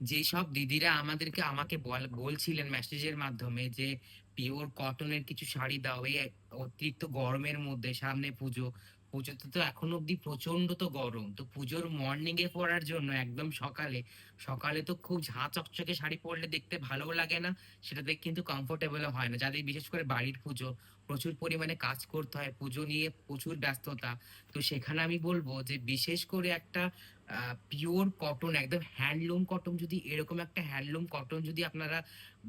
যেসব দিদিরা আমাদেরকে আমাকে বল, বলছিলেন মেসেজের মাধ্যমে যে পিওর কটনের কিছু শাড়ি দাও, এই অতিরিক্ত গরমের মধ্যে, সামনে পুজো। পুজোতে তো এখন অব্দি প্রচণ্ড তো গরম। তো পুজোর মর্নিং এ পরার জন্য একদম সকালে সকালে তো খুব ঝাঁ চকচকে শাড়ি পরলে দেখতে ভালো লাগে না, সেটাতে কিন্তু কমফোর্টেবল হয় না। যাদের বিশেষ করে বাড়ির পুজো, প্রচুর পরিমাণে কাজ করতে হয়, পুজো নিয়ে প্রচুর ব্যস্ততা, তো সেখানে আমি বলব যে বিশেষ করে একটা পিওর কটন একদম হ্যান্ডলুম কটন যদি, এরকম একটা হ্যান্ডলুম কটন যদি আপনারা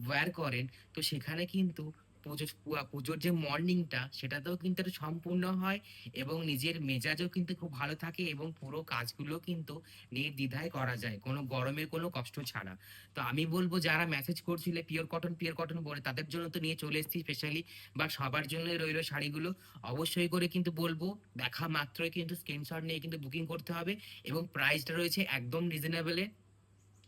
ওয়্যার করেন, তো সেখানে কিন্তু পুজো পুজোর যে মর্নিংটা সেটাতেও কিন্তু সম্পূর্ণ হয় এবং নিজের মেজাজও কিন্তু খুব ভালো থাকে এবং পুরো কাজগুলো কিন্তু নির্দ্বিধায় করা যায়। কোনো গরমের কোনো কষ্ট ছাড়া। তো আমি বলব, যারা মেসেজ করছিলে পিওর কটন পিওর কটন বলে তাদের জন্য তো নিয়ে চলে এসেছি স্পেশালি বা সবার জন্য রইল শাড়িগুলো। অবশ্যই করে কিন্তু বলব, দেখা মাত্রই কিন্তু স্ক্রিনশট নিয়ে কিন্তু বুকিং করতে হবে এবং প্রাইসটা রয়েছে একদম রিজনেবলে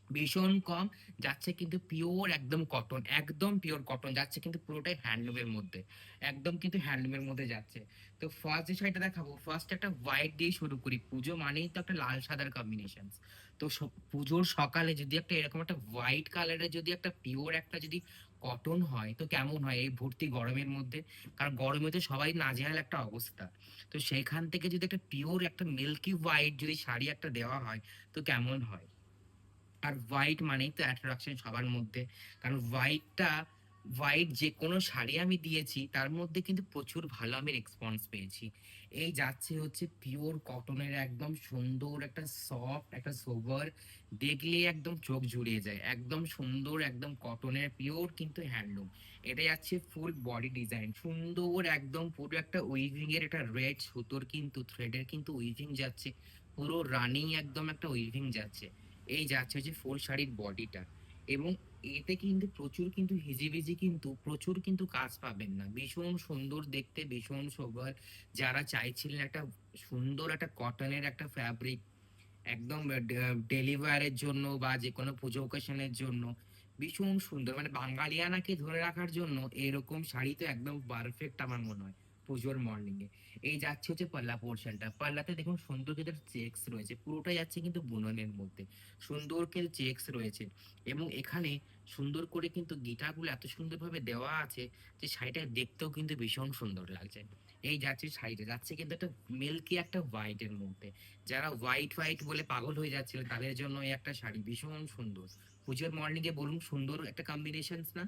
ভীষণ কম, যাচ্ছে কিন্তু পিওর একদম কটন একদম পিওর কটন যাচ্ছে কিন্তু পুরোটাই হ্যান্ডলুমের মধ্যে, একদম কিন্তু হ্যান্ডলুমের মধ্যে যাচ্ছে। তো ফার্স্ট যে শাড়িটা দেখাবো ফার্স্ট একটা হোয়াইট দিয়ে শুরু করি, পুজো মানেই তো একটা লাল সাদার কম্বিনেশন তো পুজোর সকালে যদি একটা এরকম একটা হোয়াইট কালারের যদি একটা পিওর একটা যদি কটন হয়, তো কেমন হয় এই ভর্তি গরমের মধ্যে? কারণ গরমে তো সবাই নাজেহাল একটা অবস্থা। তো সেখান থেকে যদি একটা পিওর একটা মিল্কি হোয়াইট যদি শাড়ি একটা দেওয়া হয়, তো কেমন হয়? আর হোয়াইট মানেই তো অ্যাট্রাকশন সবার মধ্যে। কারণ হোয়াইটটা হোয়াইট যে কোনো শাড়ি আমি দিয়েছি, তার মধ্যে কিন্তু প্রচুর ভালো আমি রেসপন্স পেয়েছি। এই যাচ্ছে হচ্ছে পিওর কটনের একদম সুন্দর একটা সফট একটা সোভার দেখলে একদম চোখ জুড়িয়ে যায়। একদম সুন্দর, একদম কটনের পিওর কিন্তু হ্যান্ডলুম এটা যাচ্ছে ফুল বডি ডিজাইন সুন্দর একদম পুরো একটা উইভিং এর একটা রেড সুতোর কিন্তু থ্রেডের কিন্তু উইভিং যাচ্ছে। পুরো রানিং একদম একটা উইভিং যাচ্ছে। এই যাচ্ছে হচ্ছে ফুল শাড়ির বডিটা এবং এতে কিন্তু প্রচুর কিন্তু হিজিবিজি কিন্তু, প্রচুর কিন্তু কাজ পাবেন না। ভীষণ সুন্দর দেখতে, ভীষণ সোবার যারা চাইছিলেন একটা সুন্দর একটা কটনের একটা ফ্যাব্রিক একদম ডেলিভারের জন্য বা যে কোনো পুজো ওকেশনের জন্য, ভীষণ সুন্দর। মানে বাঙালিয়ানাকে ধরে রাখার জন্য এরকম শাড়ি তো একদম পারফেক্ট আমার মনে হয়। পুজোর মর্নিং এ। এই যাচ্ছে হচ্ছে পাল্লা পোর্শনটা পাল্লাতে দেখুন সুন্দর কিন্তু চেক্স রয়েছে। পুরোটাই যাচ্ছে কিন্তু বুননের মধ্যে। সুন্দর কিন্তু চেক্স রয়েছে। এবং এখানে সুন্দর করে কিন্তু গিটারগুলো এত সুন্দরভাবে দেওয়া আছে যে শাড়িটা দেখতেও কিন্তু ভীষণ সুন্দর লাগছে। এই যাচ্ছে শাড়িটা। যাচ্ছে কিন্তু একটা মিল্কি একটা হোয়াইটের মধ্যে। যারা হোয়াইট হোয়াইট বলে পাগল হয়ে যাচ্ছিল, তাদের জন্য এই একটা শাড়ি ভীষণ সুন্দর। পুজোর মর্নিং এ বলুন সুন্দর একটা কম্বিনেশন না?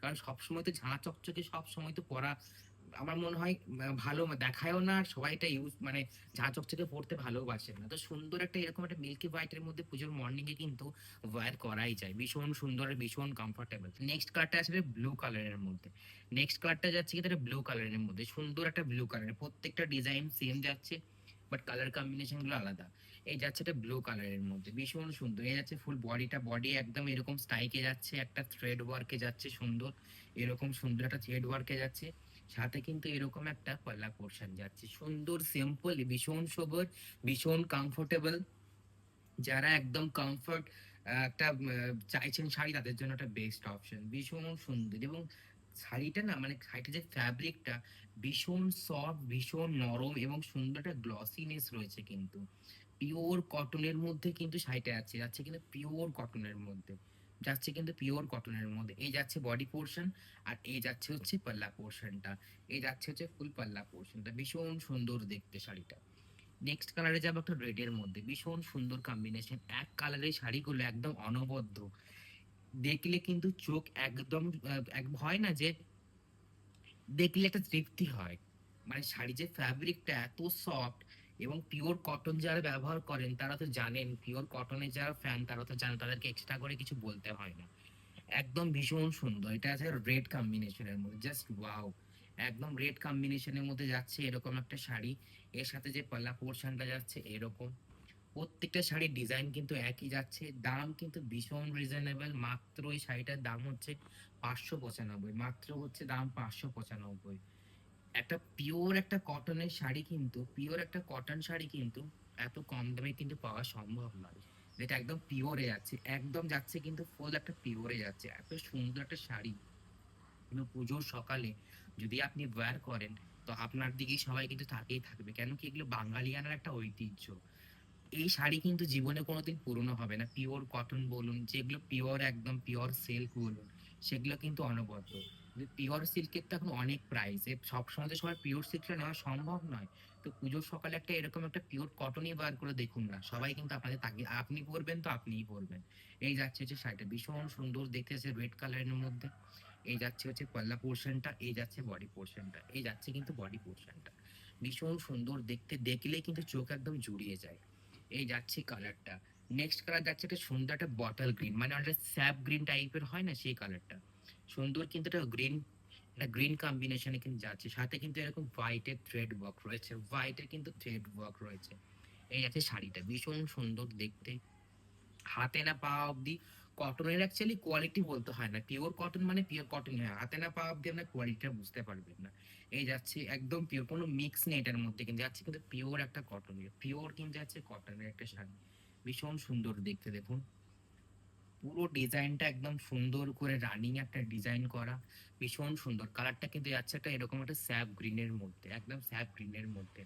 কারণ সবসময় তো ঝাঁ চকচকে সবসময় তো পরা আমার মনে হয় ভালো দেখায়ও না, সবাই এটা ইউজ মানে ঝাঁ চকচকে পড়তে ভালোবাসে না। তো সুন্দর একটা এরকম একটা মিল্কি হোয়াইটের মধ্যে পুজোর মর্নিং এ কিন্তু ওয়্যার করাই যায়। ভীষণ সুন্দর আর ভীষণ কমফোর্টেবল নেক্সট কালারটা আসবে ব্লু কালারের মধ্যে। নেক্সট কালারটা যাচ্ছে কিন্তু এটা ব্লু কালারের মধ্যে। সুন্দর একটা ব্লু কালারের প্রত্যেকটা ডিজাইন সেম যাচ্ছে বাট কালার কম্বিনেশনগুলো আলাদা। এই যাচ্ছে এটা ব্লু কালারের মধ্যে। ভীষণ সুন্দর। এই যাচ্ছে ফুল বডিটা বডি একদম এরকম স্টাইকে যাচ্ছে, একটা থ্রেড ওয়ার্কে যাচ্ছে সুন্দর। এরকম সুন্দর একটা থ্রেড ওয়ার্কে যাচ্ছে। সাথে কিন্তু এরকম একটা পাল্লা পোর্শন যাচ্ছে। সুন্দর সিম্পল ভীষণ সবর ভীষণ কমফোর্টেবল যারা একদম কমফোর্ট একটা চাইছেন শাড়ি, তাদের জন্য একটা বেস্ট অপশন ভীষণ সুন্দর এবং শাড়িটা না মানে শাড়িটা যে ফ্যাব্রিকটা ভীষণ সফট ভীষণ নরম এবং সুন্দর একটা গ্লসিনেস রয়েছে কিন্তু। পিওর কটনের মধ্যে কিন্তু শাড়িটা আছে, যাচ্ছে কিন্তু পিওর কটনের মধ্যে। যাচ্ছে কিন্তু পিওর কটনের মধ্যে। এই যাচ্ছে বডি পোর্শন আর এই যাচ্ছে হচ্ছে পাল্লা পোর্শনটা এই যাচ্ছে হচ্ছে ফুল পাল্লা পোর্শনটা ভীষণ সুন্দর দেখতে শাড়িটা। নেক্সট কালারে যাব একটা রেডের মধ্যে। ভীষণ সুন্দর কম্বিনেশন এক কালারের শাড়িগুলো একদম অনবদ্য। দেখলে কিন্তু চোখ একদম এক হয় না যে দেখলে একটা তৃপ্তি হয়। মানে শাড়ি যে ফ্যাব্রিকটা এত সফট এবং পিওর কটন যারা ব্যবহার করেন, তারা তো জানেন পিওর কটনের যারা ফ্যান তারা তো জানেন, তাদেরকে এক্সট্রা করে কিছু বলতে হয় না। একদম ভীষণ সুন্দর। এটা আছে রেড কম্বিনেশনের মধ্যে জাস্ট ওয়াও একদম রেড কম্বিনেশনের মধ্যে যাচ্ছে এরকম একটা শাড়ি। এর সাথে যে পাল্লা পোর্শনটা যাচ্ছে এরকম। প্রত্যেকটা শাড়ির ডিজাইন কিন্তু একই যাচ্ছে। দাম কিন্তু ভীষণ রিজনেবল মাত্র এই শাড়িটার দাম হচ্ছে পাঁচশো পঁচানব্বই। মাত্র হচ্ছে দাম পাঁচশো পঁচানব্বই। একটা পিওর একটা কটনের শাড়ি কিন্তু পিওর একটা কটন শাড়ি কিন্তু এত কম দামে কিন্তু পাওয়া সম্ভব নয়। যেটা একদম পিওরে যাচ্ছে, একদম যাচ্ছে কিন্তু ফুল একটা পিওরে যাচ্ছে। এত সুন্দর একটা শাড়ি। পুজোর সকালে যদি আপনি ওয়্যার করেন, তো আপনার দিকেই সবাই কিন্তু তাকিয়ে থাকবে। কেন কি এগুলো বাঙালিয়ানার একটা ঐতিহ্য। এই শাড়ি কিন্তু জীবনে কোনোদিন পুরনো হবে না। পিওর কটন বলুন, যেগুলো পিওর একদম পিওর সিল্ক বলুন, সেগুলো কিন্তু অনবদ্য। পিওর সিল্কের তো এখন অনেক প্রাইস সবসময় তো সবার পিওর সিল্কটা নেওয়া সম্ভব নয়। তো পুজোর সকালে একটা এরকম একটা পিওর কটনই বার করে দেখুন না। সবাই কিন্তু আপনাদের তাকে আপনি পরবেন তো আপনিই পরবেন। এই যাচ্ছে হচ্ছে শাড়িটা। ভীষণ সুন্দর দেখতে আছে রেড কালারের মধ্যে। এই যাচ্ছে হচ্ছে পাল্লা পোর্শনটা এই যাচ্ছে বডি পোর্শনটা এই যাচ্ছে কিন্তু বডি পোর্শনটা ভীষণ সুন্দর দেখতে দেখলেই কিন্তু চোখ একদম জুড়িয়ে যায়। এই যাচ্ছে কালারটা নেক্সট কালার যাচ্ছে একটা সুন্দর একটা বটল গ্রিন মানে অনেকটা স্যাপ গ্রিন টাইপের হয় না সেই কালারটা সুন্দর কিন্তু একটা গ্রিন একটা গ্রিন কম্বিনেশনে কিন্তু যাচ্ছে। সাথে কিন্তু এরকম হোয়াইটের থ্রেড ওয়ার্ক রয়েছে। হোয়াইটের কিন্তু থ্রেড ওয়ার্ক রয়েছে। এই আছে শাড়িটা। ভীষণ সুন্দর দেখতে। হাতে না পা অবধি কটনের অ্যাকচুয়ালি কোয়ালিটি বলতে হয় না। পিওর কটন মানে পিওর কটন হয় হাতে না পা অবধি আপনার কোয়ালিটিটা বুঝতে পারবেন না। এই যাচ্ছে একদম পিওর কোনো মিক্স নেই এটার মধ্যে কিন্তু। যাচ্ছে কিন্তু পিওর একটা কটন পিওর কিন্তু যাচ্ছে কটনের একটা শাড়ি। ভীষণ সুন্দর দেখতে দেখুন। পুরো ডিজাইনটা একদম সুন্দর করে রানিং একটা ডিজাইন করা, ভীষণ সুন্দর। কালারটা কিন্তু যাচ্ছে একটা এরকম একটা স্যাপ গ্রিনের মধ্যে, একদম স্যাপ গ্রিনের মধ্যে।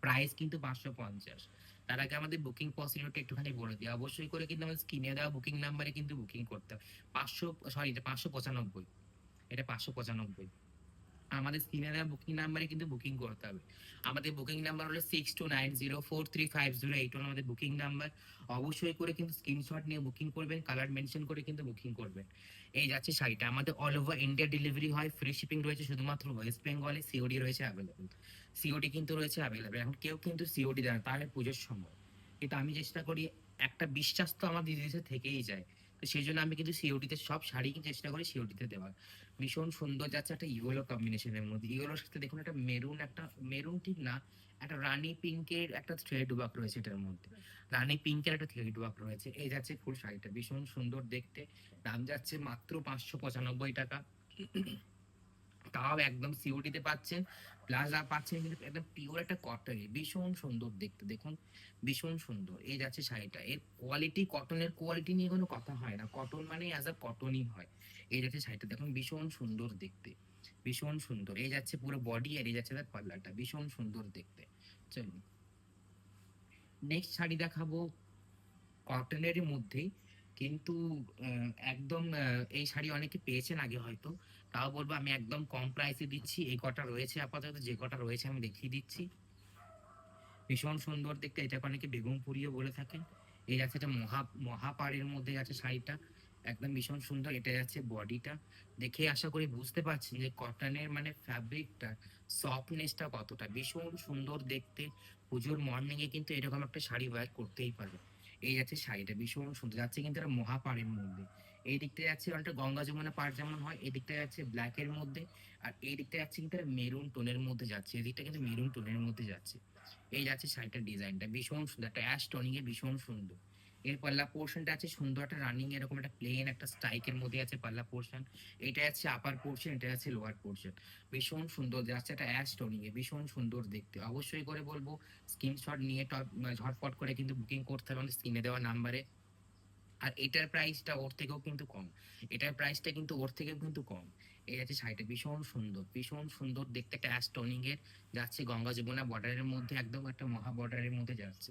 প্রাইস কিন্তু পাঁচশো পঞ্চাশ। তার আগে আমাদের বুকিং পসিবিলিটি একটুখানি বলে দিই। অবশ্যই করে কিন্তু আমাদের স্ক্রিনে দেওয়া বুকিং নাম্বারে কিন্তু বুকিং করতে হবে। পাঁচশো, সরি এটা পাঁচশো পঁচানব্বই। এটা পাঁচশো পঁচানব্বই। আমাদের স্ক্রিনে বুকিং নাম্বারে কিন্তু বুকিং করতে হবে। আমাদের বুকিং নাম্বার হলো six two nine zero four three five zero eight one আমাদের বুকিং নাম্বার অবশ্যই করে কিন্তু স্ক্রিনশট নিয়ে বুকিং করবেন কালার মেনশন করে কিন্তু বুকিং করবেন। এই যাচ্ছে শাড়িটা। আমাদের অল ওভার ইন্ডিয়া ডেলিভারি হয় ফ্রি শিপিং রয়েছে শুধুমাত্র ওয়েস্ট বেঙ্গলে সিওডি রয়েছে অ্যাভেলেবেল সিওডি কিন্তু রয়েছে অ্যাভেলেবেল এখন কেউ কিন্তু সিওডি দেয় না তাহলে পুজোর সময়। কিন্তু আমি চেষ্টা করি একটা বিশ্বাস তো আমার দিদিদের থেকেই যায়। সেই জন্য আমি কিন্তু সিওডিতে সব শাড়ি চেষ্টা করি সিওডিতে দেওয়ার। ভীষণ সুন্দর যাচ্ছে একটা ইয়েলো কম্বিনেশনের মধ্যে। ইয়েলোর সাথে দেখুন একটা মেরুন একটা মেরুন ঠিক না, একটা রানী পিঙ্কের একটা থ্রেড ওয়ার্ক রয়েছে এটার মধ্যে। রানী পিঙ্কের একটা থ্রেড ওয়ার্ক রয়েছে। এই যাচ্ছে ফুল শাড়িটা। ভীষণ সুন্দর দেখতে। দাম যাচ্ছে মাত্র পাঁচশো পঁচানব্বই টাকা। তাও একদম সিওডিতে পাচ্ছেন প্লাস আর পাচ্ছেন কিন্তু একদম পিওর একটা কটন ভীষণ সুন্দর দেখতে, দেখুন, ভীষণ সুন্দর। এই যাচ্ছে শাড়িটা। এর কোয়ালিটি কটনের কোয়ালিটি নিয়ে কোনো কথা হয় না। কটন মানে অ্যাজ আ কটনই হয়। এই যাচ্ছে শাড়িটা, দেখুন, ভীষণ সুন্দর দেখতে। ভীষণ সুন্দর। এই যাচ্ছে পুরো বডি আর এই যাচ্ছে তার পাল্লাটা ভীষণ সুন্দর দেখতে। চলুন। নেক্সট শাড়ি দেখাবো কটনেরই মধ্যেই। কিন্তু একদম এই শাড়ি অনেকে পেয়েছেন আগে হয়তো। তাও বলব আমি একদম কম প্রাইসে দিচ্ছি। এই কটা রয়েছে আপাতত, যে কটা রয়েছে আমি দেখিয়ে দিচ্ছি। ভীষণ সুন্দর দেখতে, এটাকে অনেকে বেগুন পুরিও বলে থাকেন। এই আছে এটা মহা, মহাপাড়ের মধ্যে আছে শাড়িটা। একদম ভীষণ সুন্দর এটা যাচ্ছে বডিটা। দেখে আশা করি বুঝতে পারছি যে কটনের মানে ফ্যাব্রিকটা সফটনেসটা কতটা। ভীষণ সুন্দর দেখতে। পুজোর মর্নিং এ কিন্তু এরকম একটা শাড়ি ওয়্যার করতেই পারে এই যাচ্ছে শাড়িটা, ভীষণ সুন্দর। যাচ্ছে কিন্তু এটা মহাপাড়ের মধ্যে। এই দিকটা যাচ্ছে অনেকটা গঙ্গা যমুনা পাড় যেমন হয়, এই দিকটা যাচ্ছে ব্ল্যাক এর মধ্যে। আর এই দিকটা যাচ্ছে কিন্তু মেরুন টোনের মধ্যে যাচ্ছে। এই দিকটা কিন্তু মেরুন টোনের মধ্যে যাচ্ছে। এই যাচ্ছে শাড়িটার ডিজাইনটা ভীষণ সুন্দর। একটা অ্যাশ টোনিং এ ভীষণ সুন্দর। এর পাল্লা পোর্শনটা আছে সুন্দর একটা রানিং এরকম একটা প্লেন একটা স্ট্রাইকের মধ্যে আছে পাল্লা পোর্শন এটা আছে আপার পোর্শন এটা আছে লোয়ার পোর্শন ভীষণ সুন্দর যাচ্ছে একটা অ্যাশ টোনিং এ, ভীষণ সুন্দর দেখতে। অবশ্যই করে বলব স্ক্রিনশট নিয়ে টপ ঝটপট করে কিন্তু বুকিং করতে হবে স্ক্রিনে দেওয়া নাম্বারে আর এটার প্রাইসটা ওর থেকেও কিন্তু কম। এটার প্রাইসটা কিন্তু ওর থেকেও কিন্তু কম। এই আছে শাড়িটা ভীষণ সুন্দর ভীষণ সুন্দর দেখতে একটা অ্যাশ টোনিং এর যাচ্ছে গঙ্গা যমুনা বর্ডারের মধ্যে একদম একটা মহা বর্ডারের মধ্যে যাচ্ছে।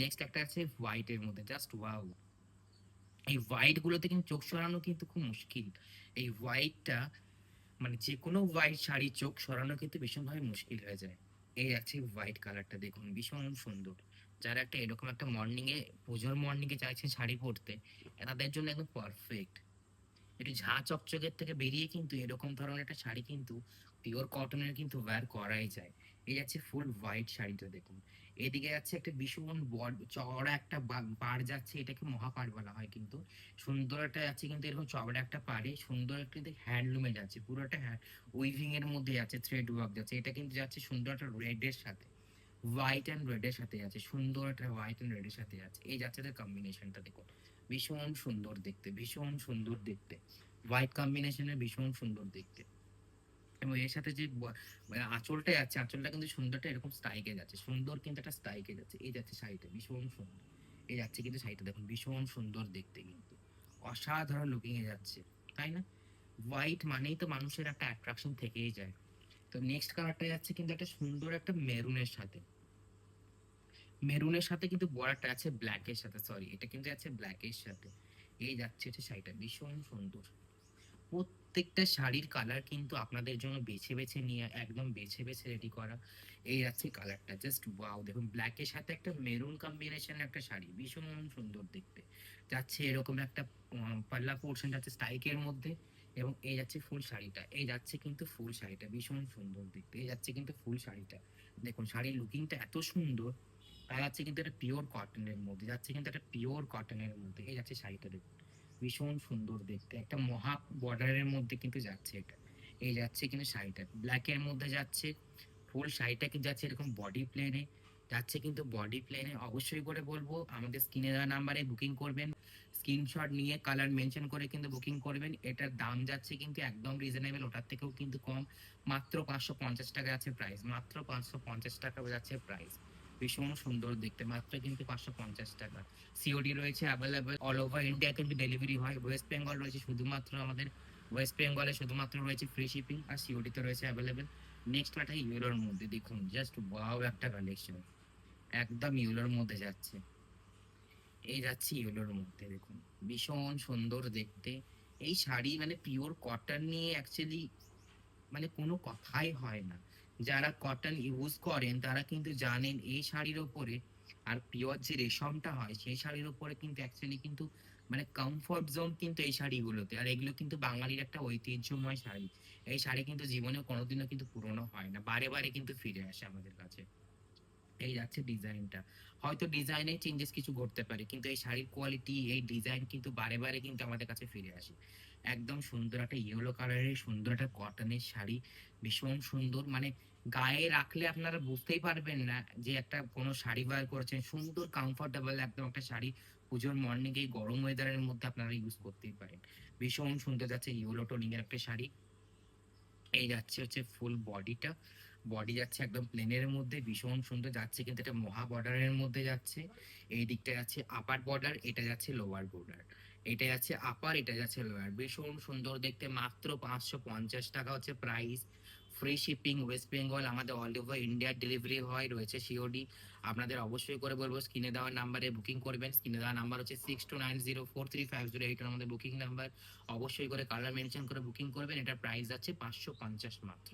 নেক্সট একটা আছে হোয়াইট এর মধ্যে জাস্ট ওয়াও এই হোয়াইট গুলোতে কিন্তু চোখ সরানো কিন্তু খুব মুশকিল। এই হোয়াইটটা মানে যে কোনো হোয়াইট শাড়ি চোখ সরানো কিন্তু ভীষণভাবে মুশকিল হয়ে যায়। এই আছে হোয়াইট কালারটা দেখুন, ভীষণ সুন্দর। যারা একটা এরকম একটা মর্নিং এ, পুজোর মর্নিং এ চাইছেন শাড়ি পরতে, তাদের জন্য একদম পারফেক্ট একটু ঝাঁ চকচকের থেকে বেরিয়ে কিন্তু এরকম ধরনের একটা শাড়ি কিন্তু পিওর কটনের কিন্তু ওয়্যার করাই যায়। এই যাচ্ছে ফুল হোয়াইট শাড়িটা দেখুন। এদিকে যাচ্ছে একটা ভীষণ বড়, চওড়া একটা পাড় যাচ্ছে, এটাকে মহাপাড় বলা হয় কিন্তু। সুন্দর একটা যাচ্ছে কিন্তু এরকম চওড়া একটা পাড়ে, সুন্দর একটা হ্যান্ডলুমে যাচ্ছে, পুরোটা উইভিং এর মধ্যে যাচ্ছে থ্রেড ওয়ার্ক যাচ্ছে, এটা কিন্তু যাচ্ছে সুন্দর একটা রেড এর সাথে। হোয়াইট অ্যান্ড রেড এর সাথে যাচ্ছে সুন্দর একটা হোয়াইট অ্যান্ড রেড এর সাথে যাচ্ছে এই যাচ্ছে তার কম্বিনেশনটা দেখুন। ভীষণ সুন্দর দেখতে, ভীষণ সুন্দর দেখতে। হোয়াইট কম্বিনেশনের ভীষণ সুন্দর দেখতে। এবং এর সাথে যে মানে আঁচলটা যাচ্ছে আঁচলটা কিন্তু সুন্দরটা এরকম স্ট্রাইকে যাচ্ছে। সুন্দর কিন্তু একটা স্ট্রাইকে যাচ্ছে। এই যাচ্ছে শাড়িটা ভীষণ সুন্দর। এই যাচ্ছে কিন্তু শাড়িটা দেখুন, ভীষণ সুন্দর দেখতে কিন্তু। অসাধারণ লুকিং এ যাচ্ছে, তাই না? হোয়াইট মানেই তো মানুষের একটা অ্যাট্রাকশন থেকেই যায়। তো নেক্সট কালারটা যাচ্ছে কিন্তু একটা সুন্দর একটা মেরুনের সাথে। মেরুনের সাথে কিন্তু বর্ডারটা আছে ব্ল্যাকের সাথে সরি এটা কিন্তু আছে ব্ল্যাকের সাথে। এই যাচ্ছে হচ্ছে শাড়িটা, ভীষণ সুন্দর। প্রত্যেকটা শাড়ির কালার কিন্তু আপনাদের জন্য বেছে বেছে নিয়ে, একদম বেছে বেছে রেডি করা। এই যাচ্ছে কালারটা জাস্ট ওয়াও দেখুন ব্ল্যাকের সাথে একটা মেরুন কম্বিনেশন একটা শাড়ি, ভীষণ সুন্দর দেখতে। যাচ্ছে এরকম একটা পাল্লা পোর্শন যাচ্ছে স্টাইকের মধ্যে। এবং এই যাচ্ছে ফুল শাড়িটা, এই যাচ্ছে কিন্তু ফুল শাড়িটা, ভীষণ সুন্দর দেখতে, এই যাচ্ছে কিন্তু ফুল শাড়িটা। দেখুন, শাড়ির লুকিংটা এত সুন্দর, আর যাচ্ছে কিন্তু একটা পিওর কটনের মধ্যে, যাচ্ছে কিন্তু একটা পিওর কটনের মধ্যে, এই যাচ্ছে শাড়িটা দেখুন, ভীষণ সুন্দর দেখতে, একটা মহা বর্ডারের মধ্যে কিন্তু যাচ্ছে এটা, এই যাচ্ছে কিন্তু শাড়িটা ব্ল্যাকের মধ্যে যাচ্ছে, ফুল শাড়িটা কিন্তু যাচ্ছে এরকম বডি প্লেনে যাচ্ছে কিন্তু বডি প্লেনে অবশ্যই করে বলব, আমাদের স্ক্রিনে দেওয়া নাম্বারে বুকিং করবেন। স্ক্রিনশট নিয়ে কালার মেনশন করে কিন্তু বুকিং করবেন। এটার দাম যাচ্ছে কিন্তু একদম রিজনেবল ওটার থেকেও কিন্তু কম। মাত্র পাঁচশো পঞ্চাশ টাকা আছে প্রাইস মাত্র পাঁচশো পঞ্চাশ টাকা যাচ্ছে প্রাইস ভীষণ সুন্দর দেখতে, মাত্র কিন্তু পাঁচশো পঞ্চাশ টাকা। সিওডি রয়েছে অ্যাভেলেবেল অল ওভার ইন্ডিয়া কিন্তু ডেলিভারি হয়। ওয়েস্ট বেঙ্গল রয়েছে শুধুমাত্র আমাদের ওয়েস্ট বেঙ্গলে শুধুমাত্র রয়েছে ফ্রি শিপিং আর সিওডিতে রয়েছে অ্যাভেলেবেল নেক্সট একটা ইউরোর মধ্যে, দেখুন জাস্ট ওয়াও একটা কালেকশন একদম ইউরোর মধ্যে যাচ্ছে। এই যাচ্ছে ইউরোর মধ্যে, দেখুন। ভীষণ সুন্দর দেখতে। এই শাড়ি মানে পিওর কটন নিয়ে অ্যাকচুয়ালি মানে কোনো কথাই হয় না। যারা কটন ইউজ করেন, তারা কিন্তু জানেন এই শাড়ির ওপরে আর পিওর যে রেশমটা হয়, সেই শাড়ির উপরে কিন্তু অ্যাকচুয়ালি কিন্তু মানে কমফর্ট জোন কিন্তু এই শাড়িগুলোতে। আর এগুলো কিন্তু বাঙালির একটা ঐতিহ্যময় শাড়ি। এই শাড়ি কিন্তু জীবনে কোনোদিনও কিন্তু পুরনো হয় না। বারে বারে কিন্তু ফিরে আসে আমাদের কাছে। এই যাচ্ছে ডিজাইনটা। হয়তো ডিজাইনে চেঞ্জেস কিছু ঘটতে পারে, কিন্তু এই শাড়ির কোয়ালিটি এই ডিজাইন কিন্তু বারে বারে কিন্তু আমাদের কাছে ফিরে আসে। একদম সুন্দর একটা ইয়েলো কালারের সুন্দর একটা কটনের শাড়ি, ভীষণ সুন্দর। মানে গায়ে রাখলে আপনারা বুঝতেই পারবেন না যে একটা কোনো শাড়ি বার করেছেন, সুন্দর কমফোর্টেবল একদম একটা শাড়ি পুজোর মর্নিং এই গরম ওয়েদারের মধ্যে আপনারা ইউজ করতেই পারেন। ভীষণ সুন্দর যাচ্ছে ইয়েলো টোনিং এর একটা শাড়ি। এই যাচ্ছে হচ্ছে ফুল বডিটা বডি যাচ্ছে একদম প্লেনের মধ্যে, ভীষণ সুন্দর যাচ্ছে কিন্তু এটা মহা বর্ডারের মধ্যে যাচ্ছে। এই দিকটা যাচ্ছে আপার বর্ডার এটা যাচ্ছে লোয়ার বর্ডার এটা যাচ্ছে আপার এটা যাচ্ছে লোয়ার ভীষণ সুন্দর দেখতে, মাত্র পাঁচশো পঞ্চাশ টাকা হচ্ছে price free shipping West Bengal আমাদের অল ওভার ইন্ডিয়ার ডেলিভারি হয়, রয়েছে সিওডি আপনাদের অবশ্যই করে বলব স্ক্রিনে দেওয়া নাম্বারে বুকিং করবেন। স্ক্রিনে দেওয়া নাম্বার হচ্ছে six two nine zero four three five zero eight আমাদের বুকিং নাম্বার অবশ্যই করে কালার মেনশন করে বুকিং করবেন, এটার প্রাইস আছে পাঁচশো পঞ্চাশ মাত্র।